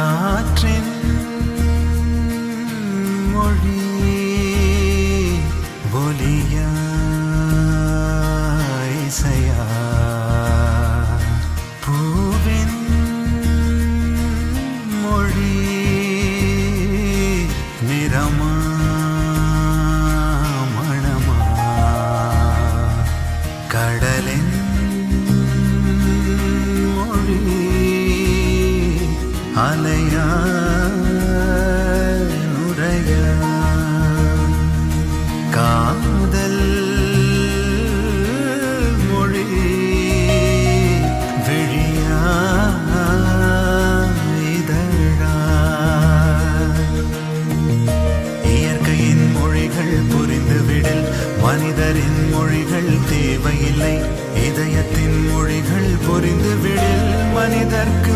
காற்றின் மனிதரின் மொழிகள் தேவையில்லை. இதயத்தின் மொழிகள் புரிந்துவிடில் மனிதர்க்கு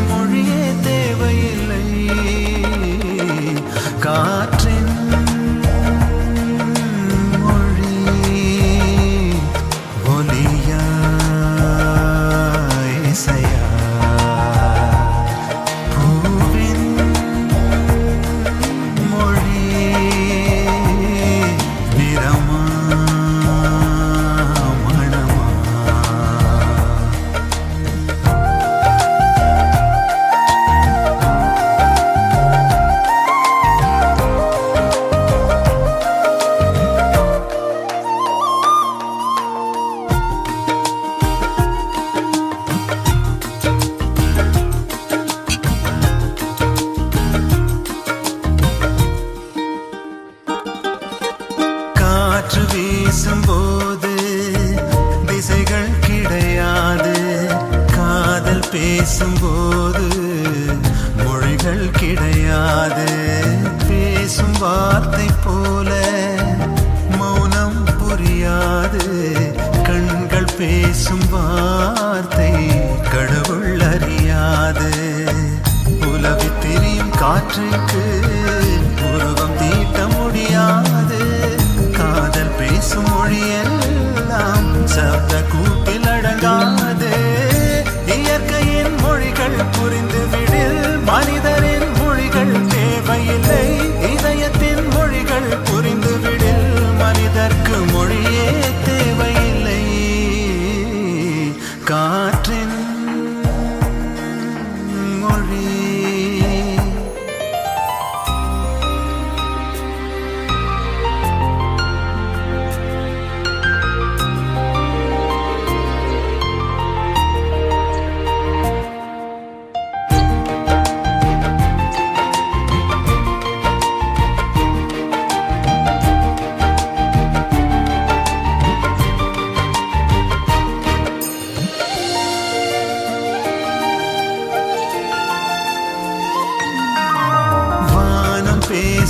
காற்று வீசும் போது திசைகள் கிடையாது. காதல் பேசும் போது மொழிகள் கிடையாது. பேசும் வார்த்தை போல மௌனம் புரியாது. கண்கள் பேசும் வார்த்தை கடவுள் அறியாது. உலவி தெரியும் காற்றுக்கு മൊഴിയെല്ലാം ശബ്ദ കൂട്ടിൽ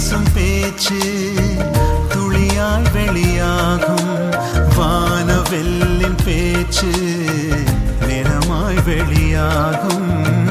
பேசும் பேச்சு துளியாய் வெளியாகும் வானவெல்லின் பேச்சு நிறமாய் வெளியாகும்.